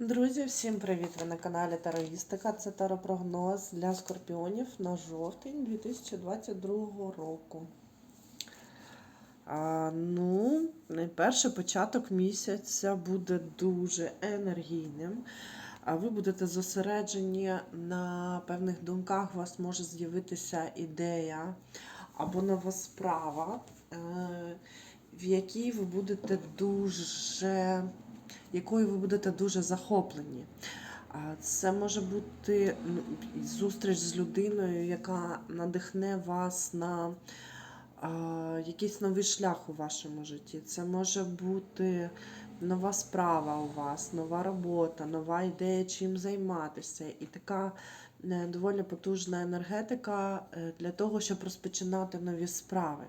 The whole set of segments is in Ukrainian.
Друзі, всім привіт! Ви на каналі Тароїстика. Це таропрогноз для скорпіонів на жовтень 2022 року. А, ну, найперше початок місяця буде дуже енергійним. А ви будете зосереджені на певних думках, у вас може з'явитися ідея або нова справа, е, в якій ви будете дуже якою ви будете дуже захоплені. Це може бути зустріч з людиною, яка надихне вас на якийсь новий шлях у вашому житті. Це може бути нова справа у вас, нова робота, нова ідея, чим займатися. І така е, доволі потужна енергетика е, для того, щоб розпочинати нові справи.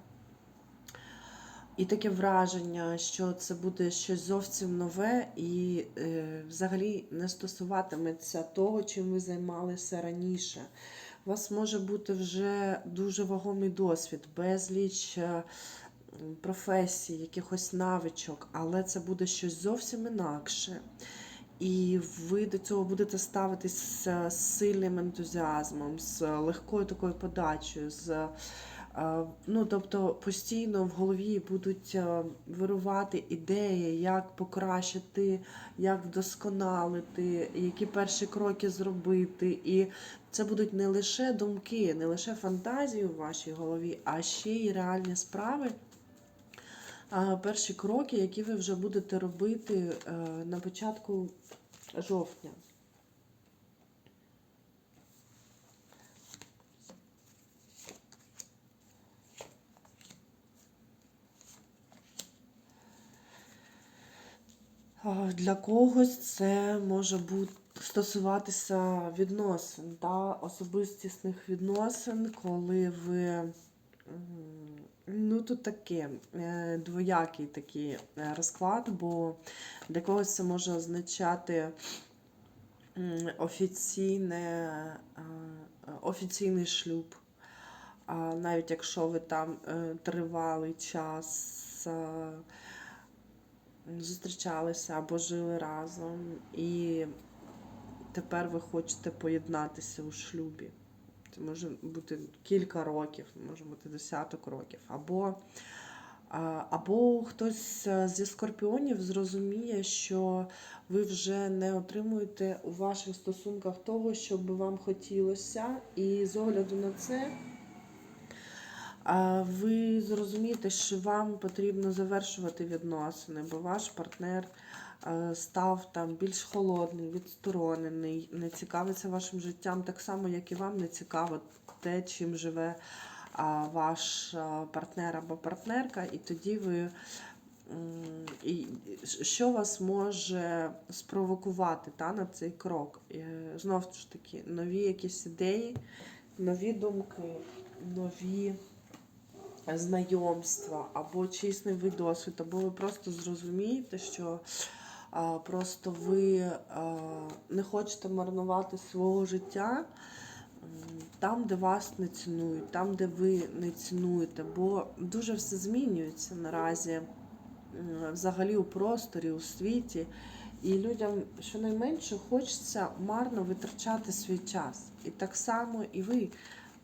І таке враження, що це буде щось зовсім нове і е, взагалі не стосуватиметься того, чим ви займалися раніше. У вас може бути вже дуже вагомий досвід, безліч е, професій, якихось навичок, але це буде щось зовсім інакше. І ви до цього будете ставитись з сильним ентузіазмом, з легкою такою подачею. з Ну, тобто постійно в голові будуть вирувати ідеї, як покращити, як вдосконалити, які перші кроки зробити. І це будуть не лише думки, не лише фантазії у вашій голові, а ще й реальні справи. Перші кроки, які ви вже будете робити е, на початку жовтня. Для когось це може бути стосуватися відносин, та особистісних відносин, коли ви. Ну, тут таке е, двоякий такий е, розклад, бо для когось це може означати офіційне, е, офіційний шлюб. Навіть якщо ви там тривалий час зустрічалися або жили разом, і тепер ви хочете поєднатися у шлюбі. Це може бути кілька років, може бути десяток років. Або або хтось зі скорпіонів зрозуміє, що ви вже не отримуєте у ваших стосунках того, що би вам хотілося, і з огляду на це ви зрозумієте, що вам потрібно завершувати відносини, бо ваш партнер е, став там більш холодний, відсторонений, не цікавиться вашим життям, так само, як і вам не цікаво те, чим живе ваш партнер або партнерка, і тоді ви. І Що вас може спровокувати та, на цей крок? Знову ж таки, нові якісь ідеї, нові думки, нові знайомства, або чийсь новий досвід, або ви просто зрозумієте, що а, просто ви а, не хочете марнувати свого життя там, де вас не цінують, там, де ви не цінуєте, бо дуже все змінюється наразі взагалі у просторі, у світі. І людям щонайменше хочеться марно витрачати свій час. І так само і ви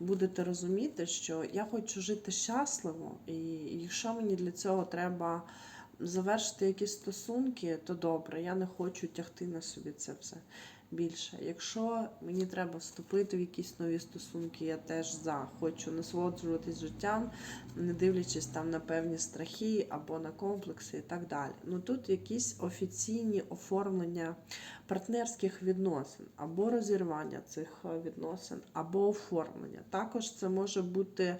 будете розуміти, що я хочу жити щасливо, і якщо мені для цього треба завершити якісь стосунки, то добре, я не хочу тягти на собі це все більше. Якщо мені треба вступити в якісь нові стосунки, я теж за хочу насолоджуватись життям, не дивлячись там на певні страхи або на комплекси і так далі. Ну тут якісь офіційні оформлення партнерських відносин, або розірвання цих е, відносин, або оформлення. Також це може бути.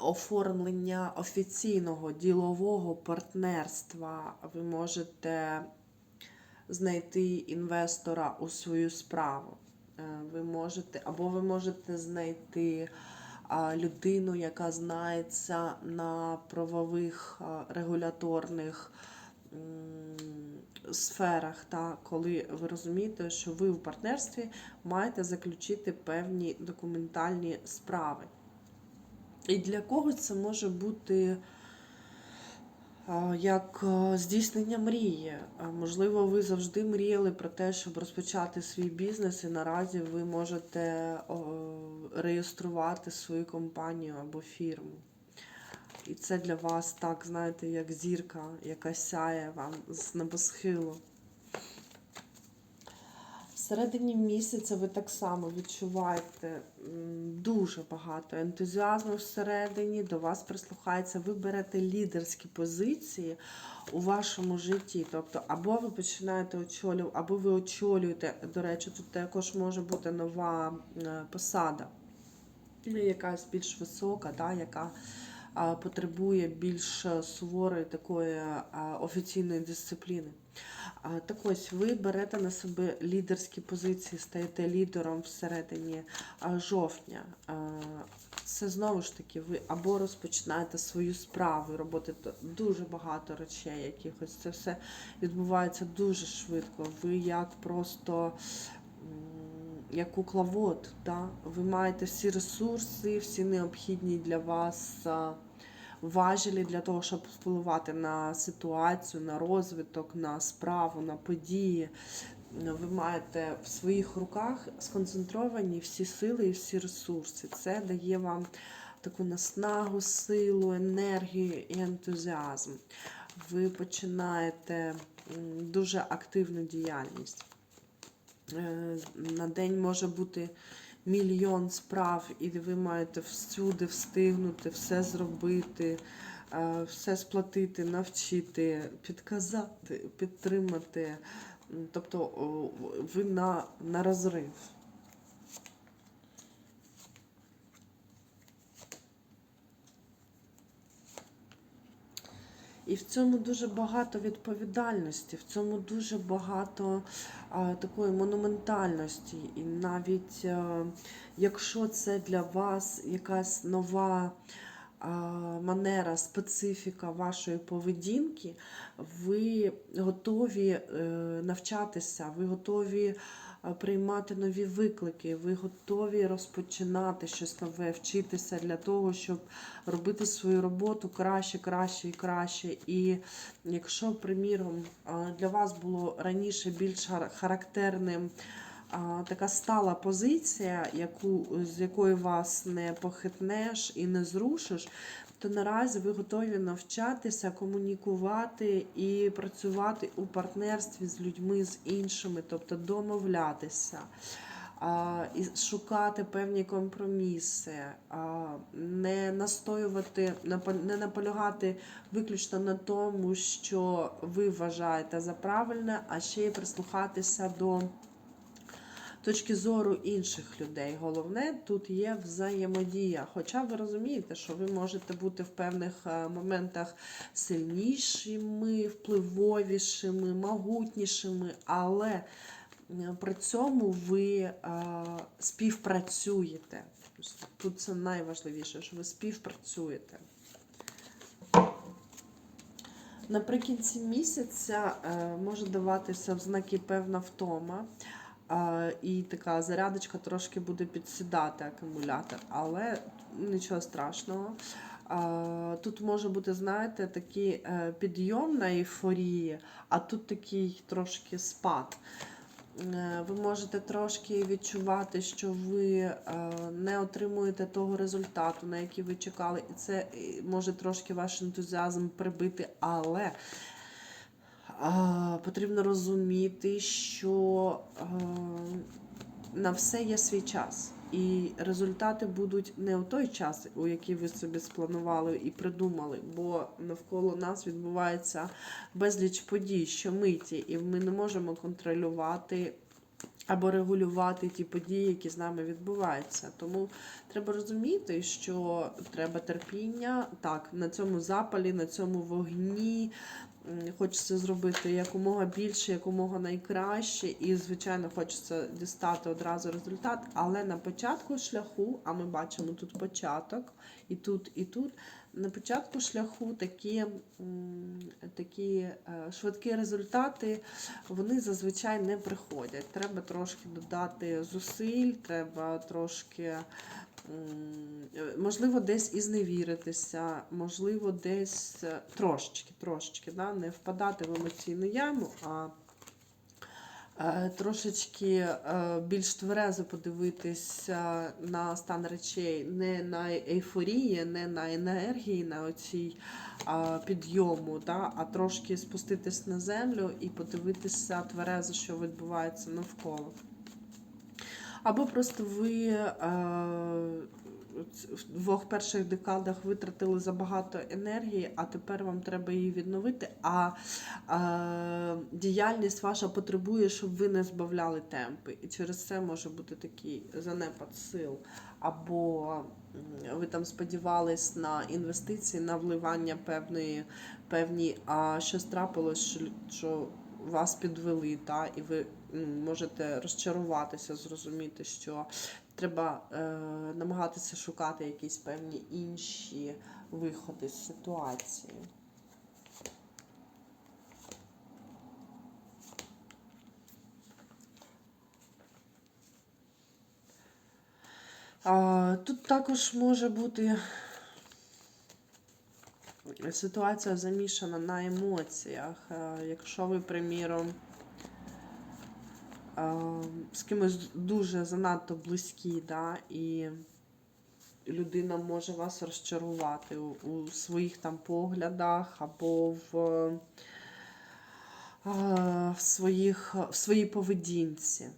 Оформлення офіційного ділового партнерства ви можете знайти інвестора у свою справу. Е, ви можете, Або ви можете знайти людину, яка знається на правових регуляторних сферах, та коли ви розумієте, що ви в партнерстві маєте заключити певні документальні справи. І для когось це може бути як е, здійснення мрії. Можливо, ви завжди мріяли про те, щоб розпочати свій бізнес, і наразі ви можете реєструвати свою компанію або фірму. І це для вас так, знаєте, як зірка, яка сяє вам з небосхилу. Всередині місяця ви так само відчуваєте дуже багато ентузіазму всередині, до вас прислухається, ви берете лідерські позиції у вашому житті. Тобто, або ви починаєте очолювати, або ви очолюєте, до речі, тут також може бути нова е, посада, якась більш висока, да, яка потребує більш е, суворої такої офіційної дисципліни. Так ось ви берете на себе лідерські позиції, стаєте лідером всередині жовтня. Це знову ж таки, ви або розпочинаєте свою справу, робите дуже багато речей, якихось. Це все відбувається дуже швидко. Ви як просто як кукловод, да? ви маєте всі ресурси, всі необхідні для вас важелі для того, щоб впливати на ситуацію, на розвиток, на справу, на події. Ви маєте в своїх руках сконцентровані всі сили і всі ресурси. Це дає вам таку наснагу, силу, енергію і ентузіазм. Ви починаєте дуже активну діяльність. Е, На день може бути мільйон справ, і ви маєте всюди встигнути, все зробити, е, все сплатити, навчити, підказати, підтримати. Тобто ви на, на розрив. І в цьому дуже багато відповідальності, в цьому дуже багато а, такої монументальності. І навіть а, якщо це для вас якась нова манера, специфіка вашої поведінки, ви готові е, навчатися, ви готові приймати нові виклики, ви готові розпочинати щось нове, вчитися для того, щоб робити свою роботу краще, краще і краще. І якщо, приміром, для вас було раніше більш характерним така стала позиція, яку, з якої вас не похитнеш і не зрушиш, то наразі ви готові навчатися, комунікувати і працювати у партнерстві з людьми, з іншими, тобто домовлятися. І шукати певні компроміси, не настоювати, не наполягати виключно на тому, що ви вважаєте за правильне, а ще й прислухатися до точки зору інших людей. Головне тут є взаємодія. Хоча ви розумієте, що ви можете бути в певних е, моментах сильнішими, впливовішими, могутнішими, але е, при цьому ви е, співпрацюєте. Тут це найважливіше, що ви співпрацюєте. Наприкінці місяця може даватися в знаки певна втома. І така зарядочка трошки буде підсідати акумулятор, але нічого страшного. Тут може бути, знаєте, такий е, підйом на ейфорії, а тут такий трошки спад. Е, Ви можете трошки відчувати, що ви е, не отримуєте того результату, на який ви чекали, і це може трошки ваш ентузіазм прибити, але потрібно розуміти, що а, на все є свій час. І результати будуть не у той час, у який ви собі спланували і придумали, бо навколо нас відбувається безліч подій, щомиті, і ми не можемо контролювати або регулювати ті події, які з нами відбуваються. Тому треба розуміти, що треба терпіння, так, на цьому запалі, на цьому вогні. Хочеться зробити якомога більше, якомога найкраще, і, звичайно, хочеться дістати одразу результат. Але на початку шляху, а ми бачимо тут початок, і тут, і тут. На початку шляху такі, такі е, швидкі результати вони зазвичай не приходять. Треба трошки додати зусиль, треба трошки можливо, десь і зневіритися, можливо, десь е, трошечки, трошечки, да? не впадати в емоційну яму, а е, трошечки е, більш тверезо подивитися на стан речей, не на ейфорії, не на енергії, на оцій підйому, да? а трошки спуститись на землю і подивитися тверезо, що відбувається навколо. Або просто ви е, в двох перших декадах витратили забагато енергії, а тепер вам треба її відновити. А е, діяльність ваша потребує, щоб ви не збавляли темпи. І через це може бути такий занепад сил. Або ви там сподівались на інвестиції, на вливання певної, певні, а щось трапилось, що, вас підвели, та, і ви можете розчаруватися, зрозуміти, що треба е, намагатися шукати якісь певні інші виходи з ситуації. Тут також може бути ситуація замішана на емоціях. Е, Якщо ви, приміром, з кимось дуже занадто близькі, да, і людина може вас розчарувати у, у своїх там поглядах або в, е, в, своїх, в своїй поведінці.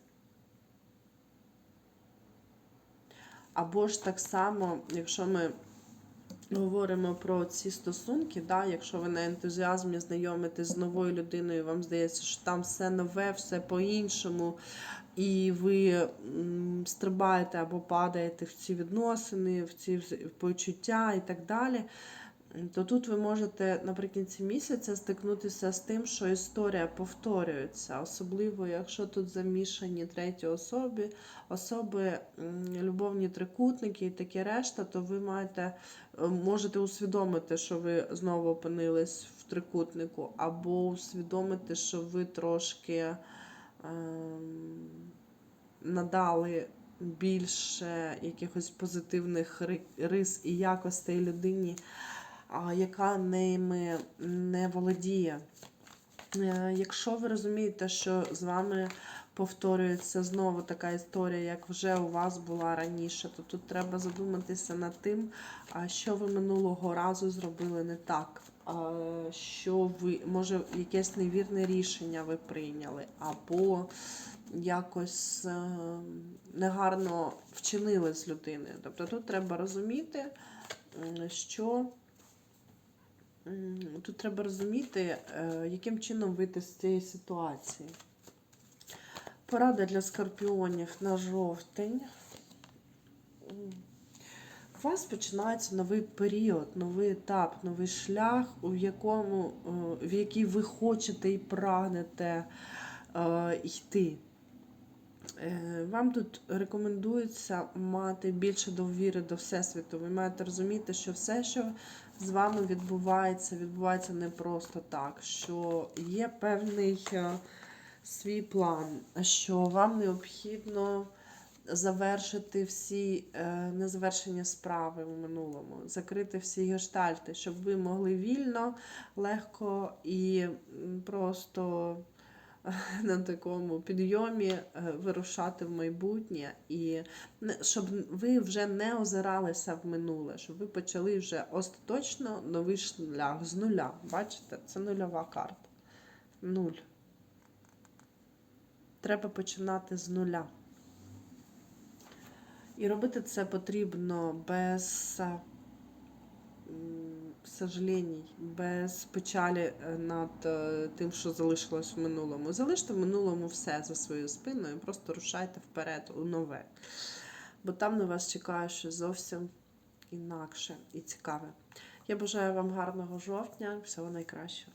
Або ж так само, якщо ми говоримо про ці стосунки, да, якщо ви на ентузіазмі знайомитесь з новою людиною, вам здається, що там все нове, все по-іншому, і ви стрибаєте або падаєте в ці відносини, в ці почуття і так далі. То тут ви можете наприкінці місяця стикнутися з тим, що історія повторюється, особливо якщо тут замішані треті особи, особи, любовні трикутники і таке решта, то ви маєте, е, можете усвідомити, що ви знову опинились в трикутнику, або усвідомити, що ви трошки ем, надали більше якихось позитивних рис і якостей людині, яка ними не володіє. Е, Якщо ви розумієте, що з вами повторюється знову така історія, як вже у вас була раніше, то тут треба задуматися над тим, що ви минулого разу зробили не так. Що ви, може, якесь невірне рішення ви прийняли, або якось е, негарно вчинили з людиною. Тобто тут треба розуміти, що Тут треба розуміти, е, яким чином вийти з цієї ситуації. Порада для скорпіонів на жовтень. У вас починається новий період, новий етап, новий шлях, у якому, е, в який ви хочете і прагнете е, йти. Е, Вам тут рекомендується мати більше довіри до Всесвіту. Ви маєте розуміти, що все, що з вами відбувається, відбувається не просто так, що є певний е, свій план, що вам необхідно завершити всі е, незавершені справи в минулому, закрити всі гештальти, щоб ви могли вільно, легко і просто на такому підйомі е, вирушати в майбутнє, і щоб ви вже не озиралися в минуле, щоб ви почали вже остаточно новий шлях з нуля. Бачите, це нульова карта. Нуль. Треба починати з нуля. І робити це потрібно без е, без печалі е, над е, тим, що залишилось в минулому. Залиште в минулому все за своєю спиною, просто рушайте вперед у нове. Бо там на вас чекає щось зовсім інакше і цікаве. Я бажаю вам гарного жовтня, всього найкращого.